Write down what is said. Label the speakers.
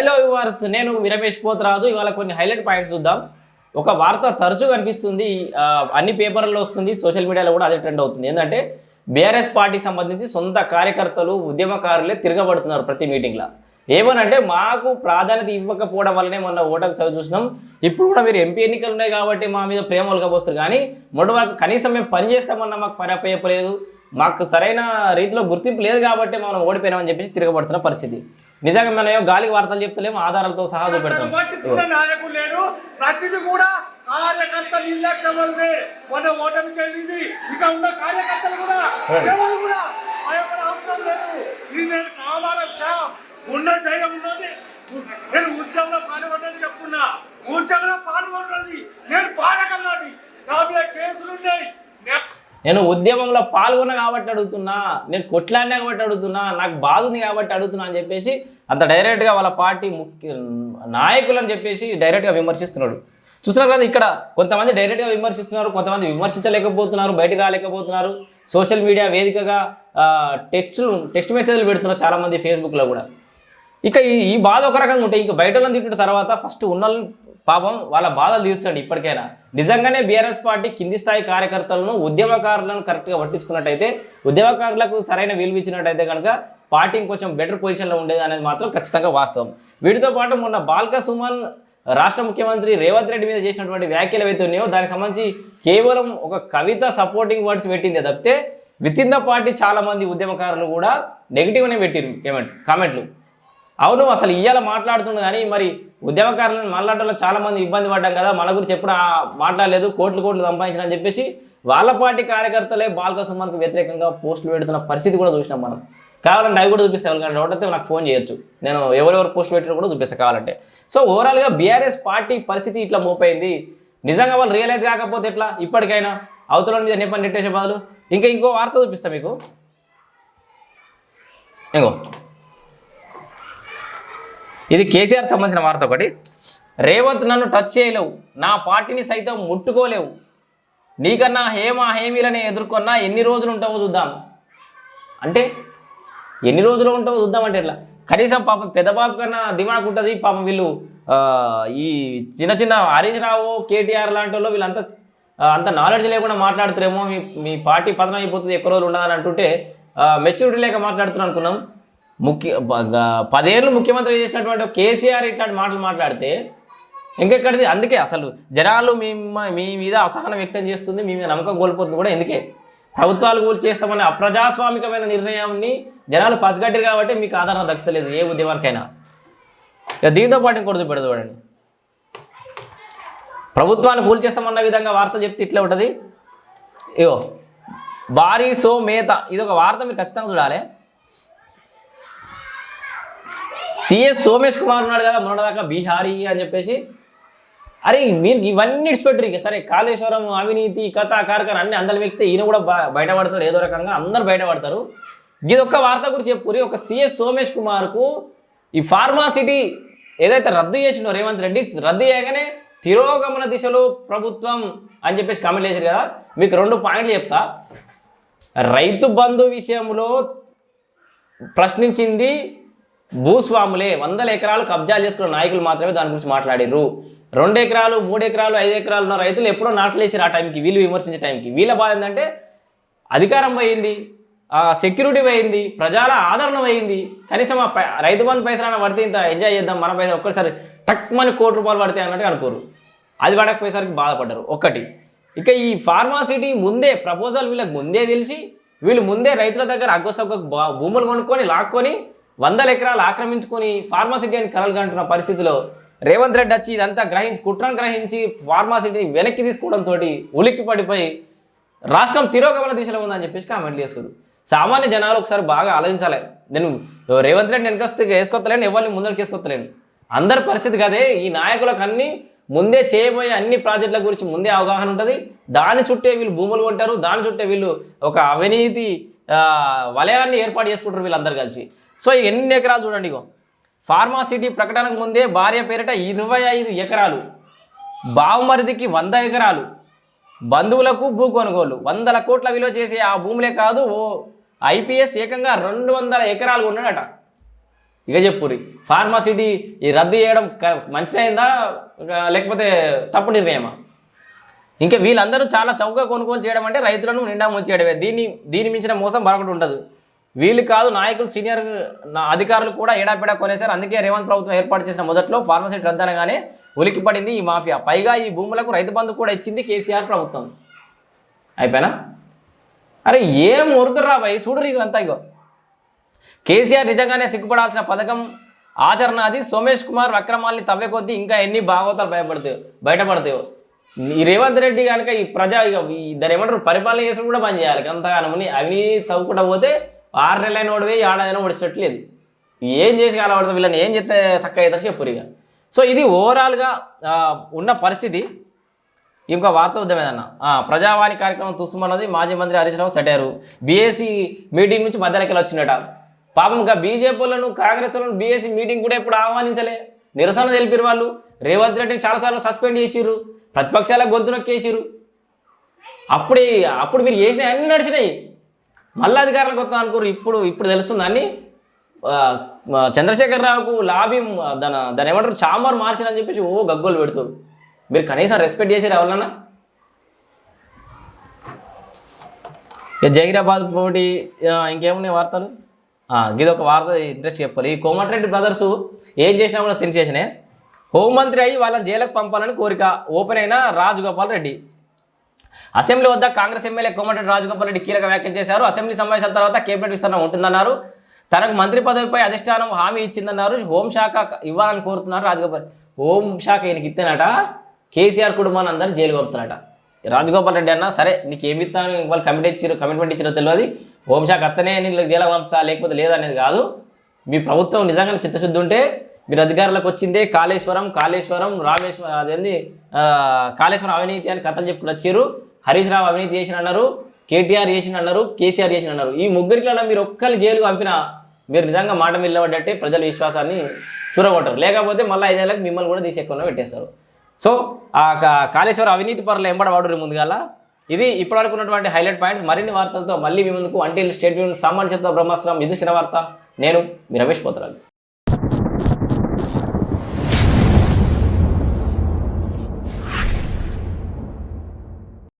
Speaker 1: Hello viewers నేను రమేష్ పోతరాజు ఇవాళ కొన్ని హైలైట్ పాయింట్స్ చూద్దాం. ఒక వార్త తరచుగా కనిపిస్తుంది అన్ని పేపర్లలో వస్తుంది సోషల్ మీడియాలో కూడా అదే ట్రెండ్ అవుతుంది. ఏంటంటే బీఆర్ఎస్ పార్టీకి సంబంధించి సొంత కార్యకర్తలు ఉద్యమకారులే తిరగబడుతున్నారు ప్రతి మీటింగ్లో ఏమనంటే మాకు ప్రాధాన్యత ఇవ్వకపోవడం వల్లనే మొన్న ఓటమి చదువు చూసినాం. ఇప్పుడు కూడా మీరు ఎంపీ ఎన్నికలు ఉన్నాయి కాబట్టి మా మీద ప్రేమ వలకపోస్తారు కానీ మొదటి వరకు కనీసం మేము పని చేస్తామన్నా మాకు పని అప్పయ్యలేదు మాకు సరైన రీతిలో గుర్తింపు లేదు కాబట్టి మనం ఓడిపోయినామని చెప్పేసి తిరగబడుతున్న పరిస్థితి. నిజంగా మనం ఏమో గాలికి వార్తలు చెప్తలేము ఆధారాలతో సహా చూపెడతాం.
Speaker 2: కార్యకర్త నిర్లక్ష్యం ఓటమి చెందింది ఇక ఉన్న కార్యకర్తలు కూడా ఎవరు కూడా భయపడే అవసరం లేదు. ఇది నేను కావాలచ్చా ఉన్న ధైర్యం ఉన్నది. నేను ఉద్యమంలో పాల్గొన్నది చెప్తున్నా. ఉద్యమంలో పాల్గొన్నది నేను పాడగలనాడి నా మీద కేసులు ఉన్నాయి నే-
Speaker 1: నేను ఉద్యమంలో పాల్గొన్నా కాబట్టి అడుగుతున్నా నేను కొట్లాడినా కాబట్టి అడుగుతున్నా నాకు బాధ ఉంది కాబట్టి అడుగుతున్నా అని చెప్పేసి అంత డైరెక్ట్గా వాళ్ళ పార్టీ ముఖ్య నాయకులని చెప్పేసి డైరెక్ట్గా విమర్శిస్తున్నాడు. చూస్తున్నారు కదా ఇక్కడ కొంతమంది డైరెక్ట్గా విమర్శిస్తున్నారు కొంతమంది విమర్శించలేకపోతున్నారు బయటికి రాలేకపోతున్నారు. సోషల్ మీడియా వేదికగా టెక్స్ట్ టెక్స్ట్ మెసేజ్లు పెడుతున్నారు చాలామంది ఫేస్బుక్లో కూడా. ఇక ఈ బాధ ఒక రకంగా ఉంటాయి ఇంకా బయట వాళ్ళని తిట్టిన తర్వాత ఫస్ట్ ఉన్న పాపం వాళ్ళ బాధలు తీర్చండి ఇప్పటికైనా. నిజంగానే బీఆర్ఎస్ పార్టీ కింది స్థాయి కార్యకర్తలను ఉద్యమకారులను కరెక్ట్గా పట్టించుకున్నట్టయితే ఉద్యమకారులకు సరైన విలువ ఇచ్చినట్టయితే కనుక పార్టీ ఇంకొంచెం బెటర్ పొజిషన్లో ఉండేది అనేది మాత్రం ఖచ్చితంగా వాస్తవం. వీటితో పాటు మొన్న బాల్క సుమన్ రాష్ట్ర ముఖ్యమంత్రి రేవంత్ రెడ్డి మీద చేసినటువంటి వ్యాఖ్యలు ఏవైతే ఉన్నాయో దానికి సంబంధించి కేవలం ఒక కవిత సపోర్టింగ్ వర్డ్స్ పెట్టిందే తప్పితే విత్ ఇన్ ద పార్టీ చాలామంది ఉద్యమకారులు కూడా నెగిటివ్నే పెట్టిరు కామెంట్ కామెంట్లు అవును అసలు ఇయ్యాల మాట్లాడుతుంది కానీ మరి ఉద్యమకారులను మాట్లాడడంలో చాలా మంది ఇబ్బంది పడ్డాం కదా మన గురించి ఎప్పుడు ఆ మాట్లాడలేదు కోట్లు కోట్లు సంపాదించిన అని చెప్పేసి వాళ్ళ పార్టీ కార్యకర్తలే బాల్క సుమన్కు వ్యతిరేకంగా పోస్టులు పెడుతున్న పరిస్థితి కూడా చూసినాం మనం. కావాలంటే అవి కూడా చూపిస్తే ఎవరికైనా డౌట్ అయితే నాకు ఫోన్ చేయొచ్చు. నేను ఎవరెవరు పోస్ట్ పెట్టినా కూడా చూపిస్తాను కావాలంటే. సో ఓవరాల్గా బీఆర్ఎస్ పార్టీ పరిస్థితి ఇట్లా మోపైంది. నిజంగా వాళ్ళు రియలైజ్ కాకపోతే ఎట్లా? ఇప్పటికైనా? అవతల మీద నెప్పని నెట్టేసే బదులు? ఇంకా ఇంకో వార్త చూపిస్తా మీకు. ఇంకో. ఇది కేసీఆర్ సంబంధించిన వార్త ఒకటి. రేవంత్ నన్ను టచ్ చేయలేవు. నా పార్టీని సైతం ముట్టుకోలేవు. నీకన్నా హేమ హేమీలని ఎదుర్కొన్నా ఎన్ని రోజులు ఉంటావో చూద్దాం. అంటే ఎన్ని రోజులు ఉంటావో చూద్దాం అంటే ఎట్లా? కనీసం పాపం పెద్ద కన్నా దిమాకు ఉంటుంది. పాపం వీళ్ళు ఈ చిన్న చిన్న హరీష్ రావు కేటీఆర్ లాంటి వాళ్ళు వీళ్ళంతా అంత నాలెడ్జ్ లేకుండా మాట్లాడుతారేమో మీ మీ పార్టీ పతనం అయిపోతుంది ఎక్కువ రోజులు ఉండదని అంటుంటే మెచ్యూరిటీ లేక మాట్లాడుతున్నాం అనుకున్నాం. ముఖ్య పదేళ్ళు ముఖ్యమంత్రి చేసినటువంటి కేసీఆర్ ఇట్లాంటి మాటలు మాట్లాడితే ఇంకెక్కడిది? అందుకే అసలు జనాలు మీ మీ మీద అసహనం వ్యక్తం చేస్తుంది మీ మీద నమ్మకం కోల్పోతుంది కూడా ఎందుకే? ప్రభుత్వాలు కూల్ చేస్తామనే అప్రజాస్వామికమైన నిర్ణయాన్ని జనాలు పసిగట్టారు కాబట్టి మీకు ఆదరణ దక్కలేదు ఏ ఉద్యమానికైనా. ఇక దీంతో పాటు ఇంకోటి చూపెడదు చూడండి. ప్రభుత్వాన్ని కూల్ చేస్తామన్న విధంగా వార్త చెప్తే ఇట్లా ఉంటుంది. ఇగో భారీ సో మేత. ఇది ఒక వార్త మీరు ఖచ్చితంగా చూడాలి. సిఎస్ సోమేష్ కుమార్ ఉన్నాడు కదా మొన్నదాకా బీహారీ అని చెప్పేసి. అరే మీరు ఇవన్నీ ఇడిచిపెట్టరు ఇక. సరే కాళేశ్వరం అవినీతి కథ కార్ఖాన అన్ని అందరి వ్యక్తి ఈయన కూడా బయటపడతాడు ఏదో రకంగా. అందరు బయటపడతారు. ఇది ఒక్క వార్త గురించి చెప్పురి ఒక సిఎస్ సోమేష్ కుమార్కు ఈ ఫార్మాసిటీ ఏదైతే రద్దు చేసిండో రేవంత్ రెడ్డి రద్దు చేయగానే తిరోగమన దిశలో ప్రభుత్వం అని చెప్పేసి కామెంట్ చేశారు కదా. మీకు రెండు పాయింట్లు చెప్తా. రైతు బంధు విషయంలో ప్రశ్నించింది భూస్వాములే వందల ఎకరాలు కబ్జాలు చేసుకున్న నాయకులు మాత్రమే దాని గురించి మాట్లాడారు రెండు ఎకరాలు మూడు ఎకరాలు ఐదు ఎకరాలు ఉన్న రైతులు ఎప్పుడో నాటలేసారు ఆ టైంకి వీళ్ళు విమర్శించే టైంకి. వీళ్ళ బాధ ఏంటంటే అధికారం పోయింది సెక్యూరిటీ పోయింది ప్రజల ఆదరణ పోయింది. కనీసం ఆ రైతు బంధు పైసలు పడితే ఇంత ఎంజాయ్ చేద్దాం మన పైసలు ఒక్కసారి టక్ మని కోటి రూపాయలు పడితే అన్నట్టు అనుకోరు. అది పడకపోయేసరికి బాధపడ్డారు. ఒక్కటి ఇక ఈ ఫార్మాసిటీ ముందే ప్రపోజల్ వీళ్ళకి ముందే తెలిసి వీళ్ళు ముందే రైతుల దగ్గర అగ్గసగ్గ బా- భూములు కొనుక్కొని లాక్కొని వందల ఎకరాలు ఆక్రమించుకొని ఫార్మాసిటీ అని కలలు పరిస్థితిలో రేవంత్ రెడ్డి వచ్చి ఇదంతా గ్రహించి కుట్రను గ్రహించి ఫార్మాసిటీని వెనక్కి తీసుకోవడంతో ఉలిక్కి పడిపోయి రాష్ట్రం తిరోగమన దిశలో ఉందని చెప్పేసి కామెంట్లు చేస్తారు సామాన్య జనాలు ఒకసారి బాగా ఆలోచించాలి. నేను రేవంత్ రెడ్డి వెనకొస్తే వేసుకొత్తలేను ఎవరిని ముందరికి వేసుకొత్తలేను. అందరి పరిస్థితి కదే ఈ నాయకులకు అన్ని ముందే చేయబోయే అన్ని ప్రాజెక్టుల గురించి ముందే అవగాహన ఉంటుంది. దాని చుట్టే వీళ్ళు భూములు కొంటారు దాని చుట్టే వీళ్ళు ఒక అవినీతి వలయాన్ని ఏర్పాటు చేసుకుంటారు వీళ్ళందరూ కలిసి. సో ఎన్ని ఎకరాలు చూడండి ఇగో. ఫార్మాసిటీ ప్రకటనకు ముందే భార్య పేరిట ఇరవై ఐదు ఎకరాలు బావమరిదికి వంద ఎకరాలు బంధువులకు భూ కొనుగోలు. వందల కోట్ల విలువ చేసే ఆ భూములే కాదు ఓ ఐపీఎస్ ఏకంగా రెండు వందల ఎకరాలు ఉన్నాడట ఇక చెప్పురి ఫార్మాసిటీ ఈ రద్దు చేయడం మంచిదైందా లేకపోతే తప్పు నిర్ణయమా? ఇంకా వీళ్ళందరూ చాలా చౌకగా కొనుగోలు చేయడం అంటే రైతులను నిండా ముంచేయడమే. దీన్ని దీని మించిన మోసం మరొకటి ఉండదు. వీళ్ళు కాదు నాయకులు సీనియర్ నా అధికారులు కూడా ఏడాపేడా కొనేశారు. అందుకే రేవంత్ ప్రభుత్వం ఏర్పాటు చేసిన మొదట్లో ఫార్మసీ రద్దనగానే అనగానే పడింది ఈ మాఫియా. పైగా ఈ భూములకు రైతు బంధు కూడా ఇచ్చింది కేసీఆర్ ప్రభుత్వం. అయిపోయినా? అరే ఏం ఉరుతుర్రా భయ్? చూడరు ఇక అంతా ఇగో. కేసీఆర్ నిజంగానే సిగ్గుపడాల్సిన పథకం ఆచరణ అది. సోమేష్ కుమార్ అక్రమాల్ని తవ్వే కొద్దీ ఇంకా ఎన్ని భాగవతాలు భయపడతాయో బయటపడతాయో. ఈ రేవంత్ రెడ్డి కనుక ఈ ప్రజా ఇక దాని ఏమంటారు? పరిపాలన చేసుడు కూడా పని చేయాలి. అంతగానమని అవిని తవ్వుకుంటా పోతే ఆరు నెలలైన ఓడివే ఏడాదైనా ఓడిచినట్లేదు ఏం చేసి కాలపడతాం వీళ్ళని? ఏం చెప్తే చక్క అవుతారు చెప్పురు ఇక. సో ఇది ఓవరాల్గా ఉన్న పరిస్థితి. ఇంకా వార్త ఉద్యమేదన్న ప్రజావాణి కార్యక్రమం తుస్సుమన్నది మాజీ మంత్రి హరీష్ రావు సెటారు. మీటింగ్ నుంచి మధ్యాహ్నకెళ్ళి వచ్చినట పాపం ఇంకా బీజేపీలను కాంగ్రెస్ వాళ్ళను బీఎస్సీ మీటింగ్ కూడా ఎప్పుడు ఆహ్వానించలే. నిరసన తెలిపిరు వాళ్ళు. రేవంత్ రెడ్డిని చాలాసార్లు సస్పెండ్ చేసిర్రు. ప్రతిపక్షాల గొంతు నొక్కేసిర్రు. అప్పుడే అప్పుడు మీరు చేసిన అన్నీ నడిచినాయి. మళ్ళీ అధికారులకు వస్తాం అనుకోరు. ఇప్పుడు ఇప్పుడు తెలుస్తుంది చంద్రశేఖర్ రావుకు లాబీ దాని దాని ఏమంటారు చాంబర్ మార్చినని చెప్పేసి ఓ గగ్గోలు పెడుతారు. మీరు కనీసం రెస్పెక్ట్ చేసి రావాలన్నా ఇక జహీరాబాద్ పోటీ ఇంకేమున్నాయి వార్తలు? ఇది ఒక వార్త ఇంట్రెస్ట్ చెప్పాలి. ఈ కోమటిరెడ్డి బ్రదర్స్ ఏం చేసినా కూడా సెన్సేషనే. హోంమంత్రి అయ్యి వాళ్ళని జైలుకు పంపాలని కోరిక. ఓపెన్ అయిన రాజగోపాల్ రెడ్డి. అసెంబ్లీ వద్ద కాంగ్రెస్ ఎమ్మెల్యే కోమటి రాజగోపాల్ రెడ్డి కీలక వ్యాఖ్యలు చేశారు. అసెంబ్లీ సమావేశాల తర్వాత కేబినెట్ విస్తరణ ఉంటుందన్నారు. తనకు మంత్రి పదవిపై అధిష్టానం హామీ ఇచ్చిందన్నారు. హోంశాఖ ఇవ్వాలని కోరుతున్నారు రాజగోపాల్ హోంశాఖ ఈయనకి ఇస్తేనట కేసీఆర్ కుటుంబాన్ని అందరూ జైలు పంపుతున్నట రాజగోపాల్ రెడ్డి అన్న సరే నీకు ఏమి ఇస్తాను? వాళ్ళు కమిటీ ఇచ్చారు కమిట్మెంట్ ఇచ్చారో తెలియదు హోంశాఖ అత్తనే నేను జైలు పంపుతా లేకపోతే లేదనేది కాదు. మీ ప్రభుత్వం నిజంగానే చిత్తశుద్ధి ఉంటే మీరు అధికారులకు వచ్చిందే కాళేశ్వరం కాళేశ్వరం రామేశ్వరం అదేంది? కాళేశ్వరం అవినీతి అని కథలు చెప్పుకుని వచ్చారు. హరీష్ రావు అవినీతి చేసిన అన్నారు కేటీఆర్ చేసిన అన్నారు కేసీఆర్ చేసిన అన్నారు ఈ ముగ్గురిలో మీరు ఒక్కరిని జైలుకు పంపినా మీరు నిజంగా మాట నిలబడ్డట్టే ప్రజల విశ్వాసాన్ని చూరగొట్టరు. లేకపోతే మళ్ళీ ఐదేళ్ళకి మిమ్మల్ని కూడా తీసేకుండా పెట్టేస్తారు. సో ఆ కాళేశ్వర కాళేశ్వరం అవినీతి పరులు ఎంబడవాడు ముందుగాల. ఇది ఇప్పటివరకు ఉన్నటువంటి హైలైట్ పాయింట్స్. మరిన్ని వార్తలతో మళ్ళీ మీ ముందుకు. అంటే స్టేట్ సామాన్య బ్రహ్మాస్త్రం. ఇది చిన్న వార్త నేను మీ రమేష్ పోతరాజు.